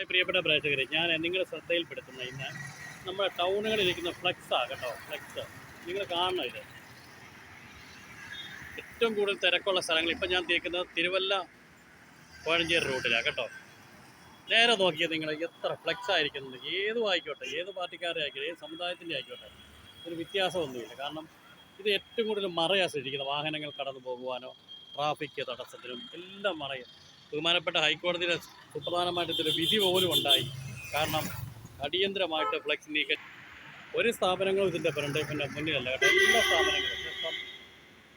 Hi പ്രിയപ്പെട്ട പ്രേക്ഷകരെ ഞാൻ നിങ്ങളുടെ ശ്രദ്ധയിൽപ്പെടുത്തുന്ന ഇന്ന് നമ്മുടെ ടൗണുകളിലിരിക്കുന്ന ഫ്ലക്സ് ആ കേട്ടോ ഫ്ലക്സ്. നിങ്ങൾ കാണണം ഇത്. ഏറ്റവും കൂടുതൽ തിരക്കുള്ള സ്ഥലങ്ങൾ ഇപ്പം ഞാൻ തീക്കുന്നത് തിരുവല്ല കോഴഞ്ചേരി റൂട്ടിലാണ് കേട്ടോ. നേരെ നോക്കിയത് നിങ്ങൾ എത്ര ഫ്ലക്സ് ആയിരിക്കുന്നത്. ഏതും ആയിക്കോട്ടെ ഏത് പാർട്ടിക്കാരെ ആയിക്കോട്ടെ ഏത് സമുദായത്തിന്റെ ആയിക്കോട്ടെ ഒരു വ്യത്യാസമൊന്നുമില്ല. കാരണം ഇത് ഏറ്റവും കൂടുതൽ മറയാ വാഹനങ്ങൾ കടന്നു പോകുവാനോ ട്രാഫിക് തടസ്സത്തിനും എല്ലാം മറയും. ബഹുമാനപ്പെട്ട ഹൈക്കോടതിയുടെ സുപ്രധാനമായിട്ട് ഇതൊരു വിധി പോലും ഉണ്ടായി. കാരണം അടിയന്തരമായിട്ട് ഫ്ലക്സ് നീക്കം ഒരു സ്ഥാപനങ്ങളും ഇതിന്റെ ഫ്രണ്ടിന്റെ മുന്നിലല്ല കേട്ടോ. എല്ലാ സ്ഥാപനങ്ങളും ഇപ്പം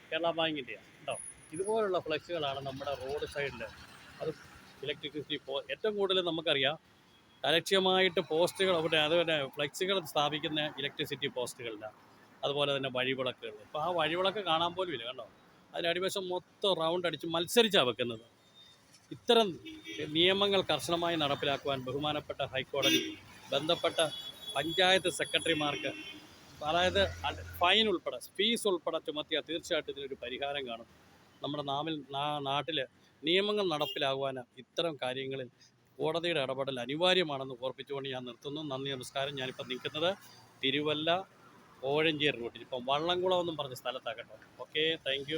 കേരള ബാങ്കിന്റെയാണ് കേട്ടോ ഇതുപോലുള്ള ഫ്ലക്സുകളാണ് നമ്മുടെ റോഡ് സൈഡിൽ അത് ഇലക്ട്രിസിറ്റി പോ ഏറ്റവും കൂടുതൽ നമുക്കറിയാം. അലക്ഷ്യമായിട്ട് പോസ്റ്റുകൾ അവിടെ അതുപോലെ ഫ്ലെക്സുകൾ സ്ഥാപിക്കുന്ന ഇലക്ട്രിസിറ്റി പോസ്റ്റുകളിലാണ് അതുപോലെ തന്നെ വഴിവിളക്കുകൾ. ഇപ്പോൾ ആ വഴിവിളക്ക് കാണാൻ പോലും ഇല്ല കണ്ടോ അതിന്റെ അടിവശം മൊത്തം റൗണ്ട് അടിച്ച് മത്സരിച്ചാണ് വെക്കുന്നത്. ഇത്തരം നിയമങ്ങൾ കർശനമായി നടപ്പിലാക്കുവാൻ ബഹുമാനപ്പെട്ട ഹൈക്കോടതി ബന്ധപ്പെട്ട പഞ്ചായത്ത് സെക്രട്ടറിമാർക്ക് അതായത് ഫൈൻ ഉൾപ്പെടെ ഫീസ് ഉൾപ്പെടെ ചുമത്തിയാൽ തീർച്ചയായിട്ടും ഇതിനൊരു പരിഹാരം കാണും. നമ്മുടെ നാമിൽ നാട്ടിൽ നിയമങ്ങൾ നടപ്പിലാകുവാൻ ഇത്തരം കാര്യങ്ങളിൽ കോടതിയുടെ ഇടപെടൽ അനിവാര്യമാണെന്ന് ഓർപ്പിച്ചുകൊണ്ട് ഞാൻ നിർത്തുന്നു. നന്ദി നമസ്കാരം. ഞാനിപ്പോൾ നിൽക്കുന്നത് തിരുവല്ല ഓഴഞ്ചേരി റൂട്ടിൽ. ഇപ്പം വള്ളംകുളം എന്നും പറഞ്ഞ സ്ഥലത്താണ് കേട്ടോ. Okay thank